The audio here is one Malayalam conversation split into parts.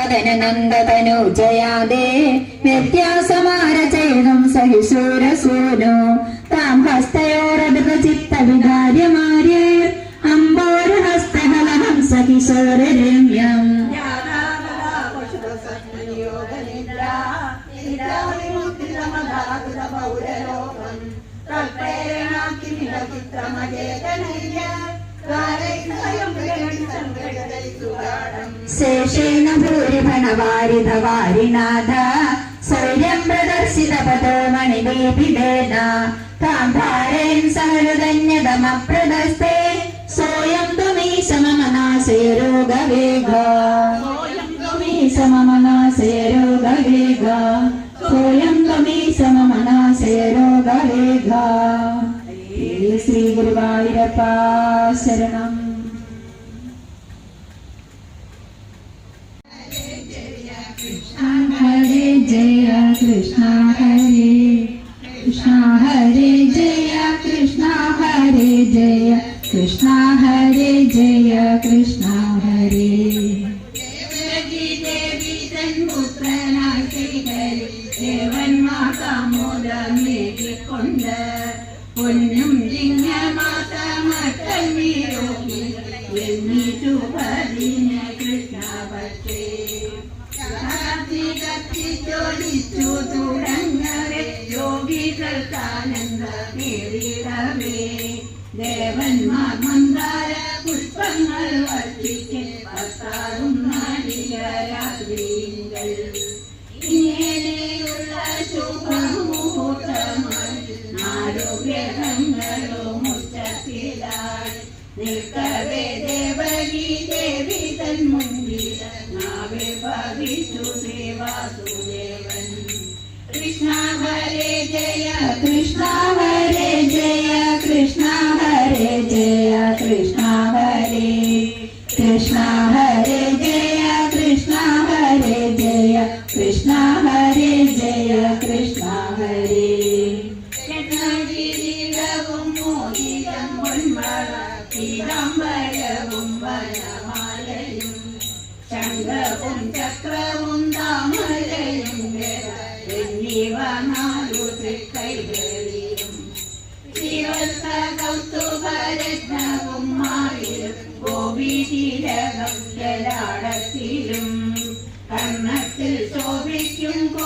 പതനനന്ദതനു ജയാദേ വ്യത്യാസമാര ചൈനം സഹിശൂരസൂനു താം ഹസ്തയോരത ചിത്ത വികാര്യമാര്യേ അംബോര ഹസ്തകലനം സഹിശൂരരമ്യം ശേഷി వారిధ వారినాథ శౌర్యం ప్రదర్శిత పదోమణి దీపిదేన తాంధారేం సహృదన్యదమ ప్రదస్తే సోయం తుమీ సమమనాశయ రోగ వేగ సోయం తుమీ సమమనాశయ రోగ వేగ సోయం తుమీ సమమనాశయ రోగ వేగ శ్రీ గురువాయూరప్ప శరణం कृष्ण हरे जय कृष्ण हरे कृष्ण हरे जय कृष्ण हरे जय कृष्ण हरे जय कृष्ण हरे देवकी देवी തൻപുത്രനാക്കി ഹരി ദേവന്മാ കാമോദമേകിക്കൊണ്ട് പൊന്നും ലിംഗമാസമത്തന്നീരോ കത്തിച്ചൊലിച്ചു തുടങ്ങവേ യോഗികൾക്കാനന്ദ നേരിടമേ ദേവന്മാർ മന്ദാര പുഷ്പങ്ങൾ വർഷിക്കെ പത്താറും कृष्ण हरे जय कृष्ण हरे जय कृष्ण हरे कृष्ण हरे जय कृष्ण हरे जय कृष्ण हरे जय कृष्ण हरे ും മോതിരം തിരമ്പഴവും വനമാലയും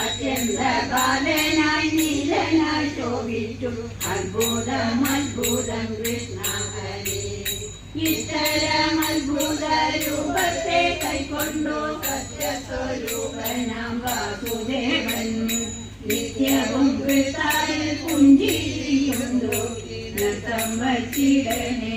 അത്യന്ത ബാലനായി നീലനായി ശോഭിച്ചു അത്ഭുതം അത്ഭുതം കൃഷ്ണ ഹരി ഇത്തരം അത്ഭുത രൂപത്തെ കൈക്കൊണ്ടു സത്യസ്വരൂപനാം വാസുദേവൻ നിത്യവും കൃത്തായിൽ പുഞ്ചിരിയുണ്ടു നൃത്തം വച്ചിടനെ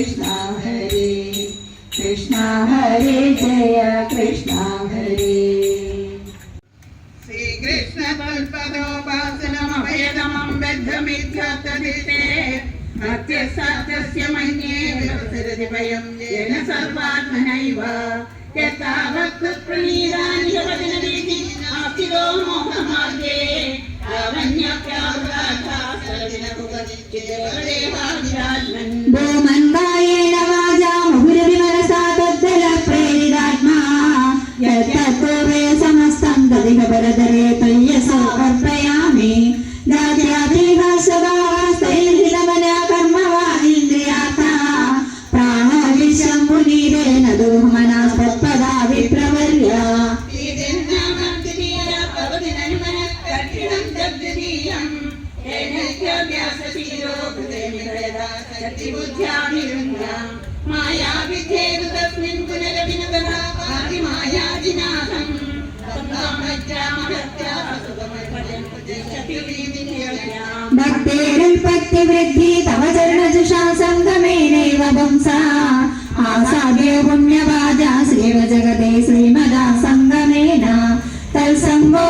कृष्णा हरे कृष्णा हरे जय कृष्णा हरे श्रीकृष्णतल्पदोपासनमभयदमं बद्धमिद्धतदिते मत्यसाध्यस्य मन्ये विवसरति वयं येन सर्वात्मनैव यथावत् प्रणीतानि वदनरीति आस्तिरो मोहमार्गे तावन्यप्रावृता सर्विनभुवति देवदेवाभिराजन् विद्धेतु तस्मिन् गुणगविनदधा पाति मायाजिनाथम् भक्तिरल्पत्यवृद्धि तव चरणजुषा सङ्गमेनैव वंसा आसाद्य पुण्यवाजा श्रीव जगते श्रीमदा सङ्गमेन तत्सङ्गो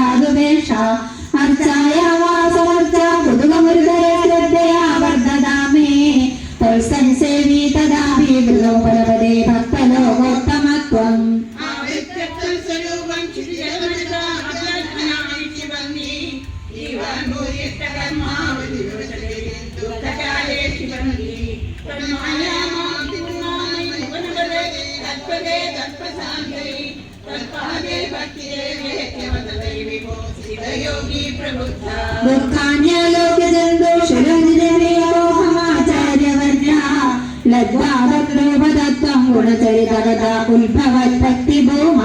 ഉത്ഭവത്പത്തി ഭൂമ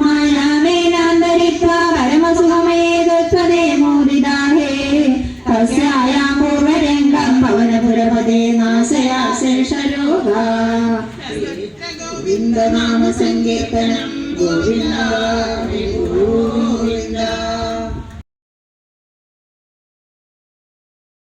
മായാമേനാന്തരിത്വാ പരമസുഖമേതത്വദേ മോദിതാഹേ തസ്യായാം പൂർവരംഗം പവനപുരപദേ നാശയാ ശേഷരോഗ ഗോവിന്ദനാമ സങ്കീർത്തനം ഗോവിന്ദ ഗോവിന്ദ